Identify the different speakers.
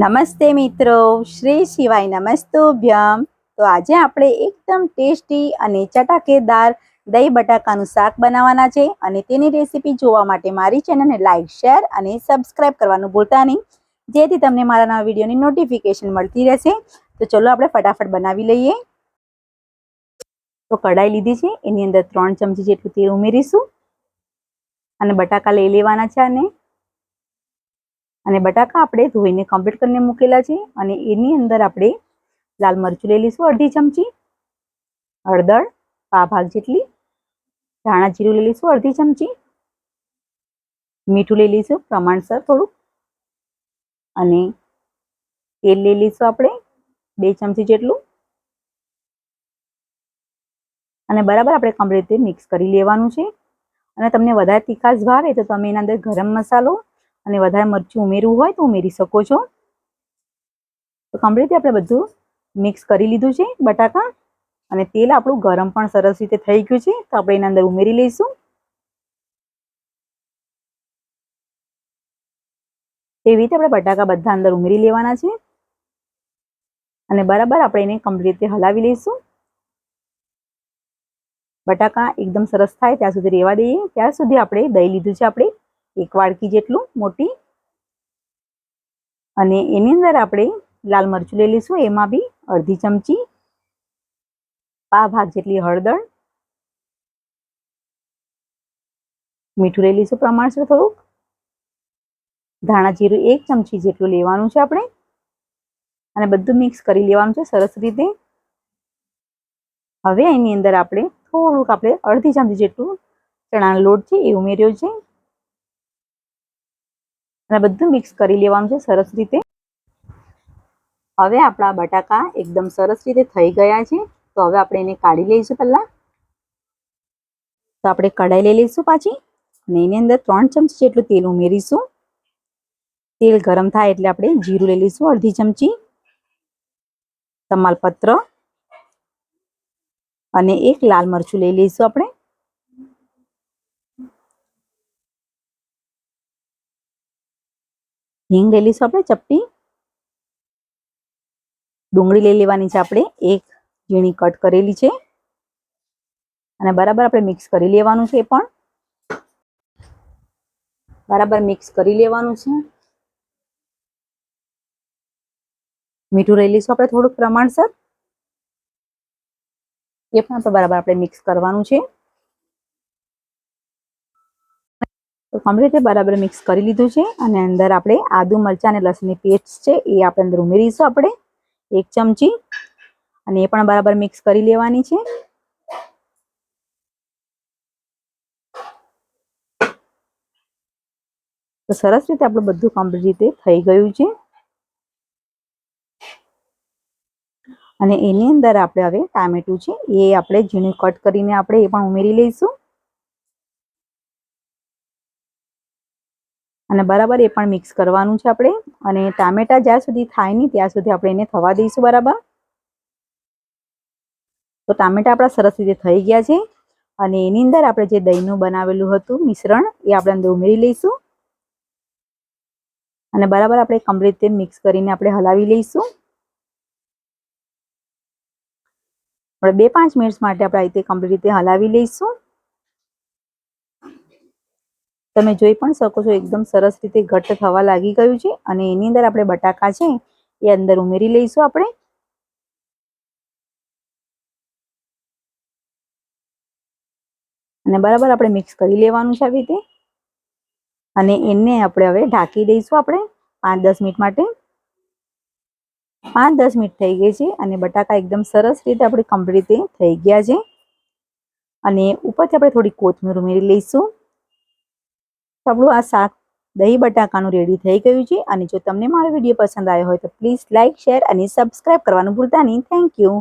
Speaker 1: નમસ્તે મિત્રો, શ્રી શિવાય નમસ્તુભ્યમ તો આજે આપણે એકદમ ટેસ્ટી અને ચટાકેદાર દહીં બટાકાનું શાક બનાવવાના છે અને તેની રેસીપી જોવા માટે મારી ચેનલને લાઇક શેર અને સબસ્ક્રાઇબ કરવાનું ભૂલતા નહીં. જેથી તમને મારા નવા વિડીયોની નોટિફિકેશન મળતી રહેશે. તો ચલો આપણે ફટાફટ બનાવી લઈએ. તો કઢાઈ લીધી છે. એની અંદર ત્રણ ચમચી જેટલું તેલ ઉમેરીશું. અને બટાકા લઈ લેવાના છે અને અને બટાકા આપણે ધોઈને કમ્પ્લીટ કરીને મૂકેલા છે અને એની અંદર આપણે લાલ મરચું લઈ લઈશું, અડધી ચમચી, હળદર પા ભાગ જેટલી, ધાણા જીરું લઈ લઈશું, અડધી ચમચી, મીઠું લઈ લઈશું, પ્રમાણસર થોડુંક, અને તેલ લઈ લઈશું આપણે બે ચમચી જેટલું. અને બરાબર આપણે કમ્પ્લીટ રીતે મિક્સ કરી લેવાનું છે. અને તમને વધારે તીખાશ ભાવે તો તમે એના અંદર ગરમ મસાલો અને વધારે મરચું ઉમેરવું હોય તો ઉમેરી શકો છો. તો કમ્પ્લીટ આપણે બધું મિક્સ કરી લીધું છે બટાકા અને તેલ આપણું ગરમ પણ સરસ રીતે થઈ ગયું છે. તો આપણે એના અંદર ઉમેરી લઈશું. તેવી રીતે આપણે બટાકા બધા અંદર ઉમેરી લેવાના છે. અને બરાબર આપણે એને કમ્પ્લીટ રીતે હલાવી લઈશું. બટાકા એકદમ સરસ થાય ત્યાં સુધી રહેવા દઈએ. ત્યાં સુધી આપણે દહીં લીધું છે આપણે. એક વાડકી જેટલું મોટી. અને એની અંદર આપણે લાલ મરચું લઈ લઈશું, એમાં બી અડધી ચમચી. પા ભાગ જેટલી હળદર. મીઠું લઈ લઈશું પ્રમાણસર થોડુંક. ધાણા જીરું એક ચમચી જેટલું લેવાનું છે આપણે. અને બધું મિક્સ કરી લેવાનું છે સરસ રીતે. હવે એની અંદર આપણે થોડુંક આપણે અડધી ચમચી જેટલું ચણાનો લોટ છે એ ઉમેર્યો છે. અને બધું મિક્સ કરી લેવાનું છે, સરસ રીતે. હવે આપણા બટાકા એકદમ સરસ રીતે થઈ ગયા છે. તો હવે આપણે એને કાઢી લઈશું પહેલાં. તો આપણે કઢાઈ લઈ લઈશું પાછી. અને એની અંદર ત્રણ ચમચી જેટલું તેલ ઉમેરીશું. તેલ ગરમ થાય એટલે આપણે જીરું લઈ લઈશું, અડધી ચમચી. તમાલપત્ર. અને એક લાલ મરચું લઈ લઈશું આપણે. હિંગ લઈ લઈશું આપણે, ચપટી. ડુંગળી લઈ લેવાની છે આપણે, એક ઝીણી કટ કરેલી છે. અને બરાબર આપણે મિક્સ કરી લેવાનું છે એ પણ. બરાબર મિક્સ કરી લેવાનું છે. મીઠું લઈ લઈશું આપણે થોડુંક પ્રમાણસર. એ પણ આપણે બરાબર આપણે મિક્સ કરવાનું છે. તો કમ્પ્લીટ રીતે બરાબર મિક્સ કરી લીધું છે અને અંદર આપણે આદુ મરચાં અને લસણની પેસ્ટ છે એ આપણે અંદર ઉમેરીશું આપણે એક ચમચી અને એ પણ બરાબર મિક્સ કરી લેવાની છે. તો સરસ રીતે આપણું બધું કમ્પ્લીટ રીતે થઈ ગયું છે. અને એની અંદર આપણે હવે ટામેટું છે એ આપણે ઝીણું કટ કરીને આપણે એ પણ ઉમેરી લઈશું. અને બરાબર એ પણ મિક્સ કરવાનું છે આપણે. અને ટામેટા જ્યાં સુધી થાય નહીં, ત્યાં સુધી આપણે એને થવા દઈશું બરાબર. તો ટામેટા આપણા સરસ રીતે થઈ ગયા છે. અને એની અંદર આપણે જે દહીંનું બનાવેલું હતું મિશ્રણ, એ આપણે અંદર ઉમેરી લઈશું. અને બરાબર આપણે કમ્પ્લીટ રીતે મિક્સ કરીને આપણે હલાવી લઈશું. આપણે બે પાંચ મિનિટ માટે આપણે આ રીતે કમ્પ્લીટ રીતે હલાવી લઈશું. તમે જોઈ પણ શકો છો, એકદમ સરસ રીતે ઘટ્ટ થવા લાગી ગયું છે અને એની અંદર આપણે બટાકા છે એ અંદર ઉમેરી લઈશું આપણે. અને બરાબર આપણે મિક્સ કરી લેવાનું છે આવી રીતે. અને એને આપણે હવે ઢાંકી દઈશું આપણે પાંચ દસ મિનિટ માટે. પાંચ દસ મિનિટ થઈ ગઈ છે અને બટાકા એકદમ સરસ રીતે આપણે કમ્પ્લીટ થઈ ગયા છે. અને ઉપરથી આપણે થોડી કોથમીર ઉમેરી લઈશું. આપણું આ શાક દહીં બટાકાનું રેડી થઈ ગયું છે અને જો તમને મારો વીડિયો પસંદ આવ્યો હોય તો પ્લીઝ લાઇક શેર અને સબસ્ક્રાઈબ કરવાનું ભૂલતા નહીં. Thank you